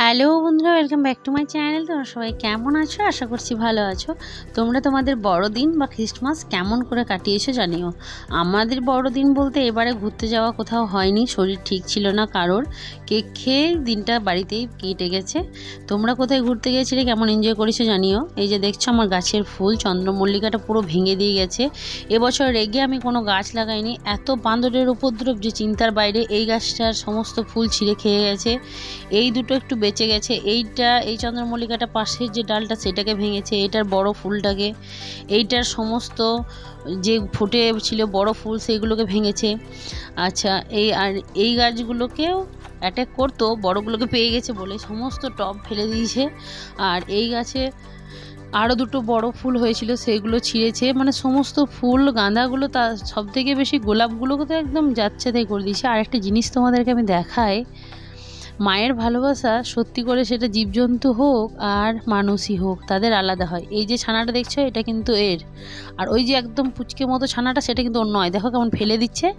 Hello বন্ধুরা welcome back to my channel তোমরা সবাই কেমন আছো? আশা করছি ভালো আছো। তোমরা তোমাদের বড়দিন বা খ্রিস্টমাস কেমন করে কাটিয়েছো জানিও। আমাদের বড়দিন বলতে এবারে ঘুরতে যাওয়া কোথাও হয়নি, শরীর ঠিক ছিল না কারোর। কেক খেয়ে দিনটা বাড়িতেই কেটে গেছে। তোমরা কোথায় ঘুরতে গিয়েছিলে, কেমন এনজয় করেছ জানিও। এই যে দেখছ আমার গাছের ফুল, চন্দ্রমল্লিকাটা পুরো ভেঙে দিয়ে গেছে। এবছর রেগে আমি কোনো গাছ লাগাইনি। এত বান্দরের উপদ্রব যে চিন্তার বাইরে এই গাছটার সমস্ত ফুল ছিঁড়ে খেয়ে গেছে। এই দুটো একটু বেঁচে গেছে। এইটা, এই চন্দ্রমল্লিকাটা পাশের যে ডালটা, সেটাকে ভেঙেছে। এটার বড় ফুলটাকে, এইটার সমস্ত যে ফুটে ছিল বড় ফুল, সেইগুলোকে ভেঙেছে। আচ্ছা এই আর এই গাছগুলোকেও অ্যাটাক করতো, বড়গুলোকে পেয়ে গেছে বলে সমস্ত টব ফেলে দিয়েছে। আর এই গাছে আরও দুটো বড় ফুল হয়েছিল সেইগুলো ছিঁড়েছে। মানে সমস্ত ফুল, গাঁদাগুলো তা সব থেকে বেশি গোলাপগুলোকে তো একদম যাচ্ছে তাই করে দিয়েছে। আর একটা জিনিস তোমাদেরকে আমি দেখাই মায়ের ভালোবাসা সত্যি করে সেটা জীবজন্তু হোক আর মানুষই হোক, তাদের আলাদা হয়। এই যে ছানাটা দেখছ, এটা কিন্তু এর। আর ওই যে একদম পুচকে মতো ছানাটা, সেটা কিন্তু ওর নয়। দেখো কেমন ফেলে দিচ্ছে।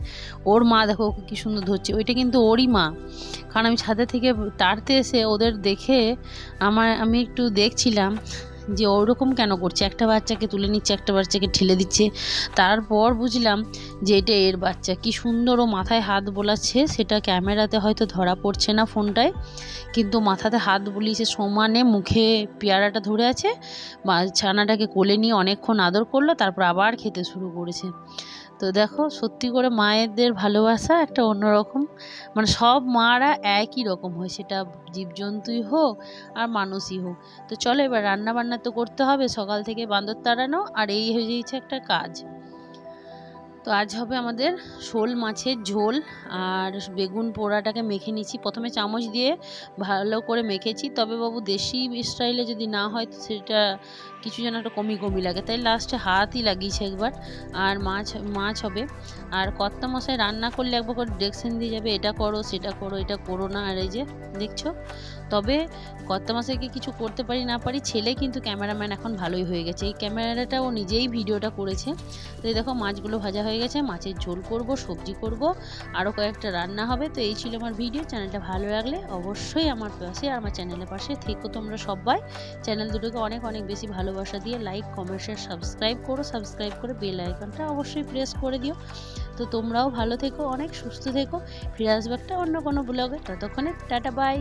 ওর মা দেখো কী সুন্দর ধরছে। ওইটা কিন্তু ওরই মা। কারণ আমি ছাদে থেকে তাড়তে এসে ওদের দেখে আমার, আমি একটু দেখছিলাম যে ওরকম কেন করছে? একটা বাচ্চাকে তুলে নিচ্ছে, একটা বাচ্চাকে ঠেলে দিচ্ছে। তারপর বুঝলাম যে এটা এর বাচ্চা। কি সুন্দর ও মাথায় হাত বোলাচ্ছে। সেটা ক্যামেরাতে হয়তো ধরা পড়ছে না ফোনটায়। কিন্তু মাথাতে হাত বুলিয়েছে সমানে, মুখে পেয়ারাটা ধরে আছে। ছানাটাকে কোলে নিয়ে অনেকক্ষণ আদর করল, তারপর আবার খেতে শুরু করেছে। তো দেখো সত্যি করে মায়েদের ভালোবাসা একটা অন্যরকম। মানে সব মারা একই রকম হয়, সেটা জীবজন্তুই হোক আর মানুষই হোক। তো চলো এবার রান্না বান্না তো করতে হবে, সকাল থেকে বান্দর তাড়ানো আর এই হয়ে গিয়েছে একটা কাজ। তো আজ হবে আমাদের শোল মাছের ঝোল আর বেগুন পোড়াটাকে মেখে নিচ্ছি প্রথমে চামচ দিয়ে ভালো করে মেখেছি। তবে বাবু, দেশি স্টাইলে যদি না হয় সেটা কিছু যেন একটা কমি কমি লাগে। তাই লাস্টে হাতই লাগিয়েছে একবার আর মাছ মাছ হবে। আর কর্তা মশাই রান্না করলে একবার করে ডিরেকশন দিয়ে যাবে, এটা করো, সেটা করো, এটা করো না। আর এই যে, দেখছ? তবে কর্তা মশাইকে কিছু করতে পারি না পারি, ছেলে কিন্তু ক্যামেরাম্যান এখন ভালোই হয়ে গেছে। এই ক্যামেরাটা ও নিজেই ভিডিওটা করেছে। তো দেখো, মাছগুলো ভাজা হয়ে গেছে, মাছের ঝোল করব, সবজি করব আরও কয়েকটা রান্না হবে। তো এই ছিল আমার ভিডিও। চ্যানেলটা ভালো লাগলে অবশ্যই আমার পাশে আর আমার চ্যানেলের পাশে থেকো তোমরা সবাই। চ্যানেল দুটোকে অনেক অনেক বেশি ভালোবাসা দিয়ে লাইক কমেন্ট শেয়ার সাবস্ক্রাইব করো। সাবস্ক্রাইব করে বেল আইকনটা অবশ্যই প্রেস করে দিও। তো তোমরাও ভালো থেকো, অনেক সুস্থ থেকো। ফিরে আসবে একটা অন্য কোনো ব্লগে ততক্ষণে টাটা বাই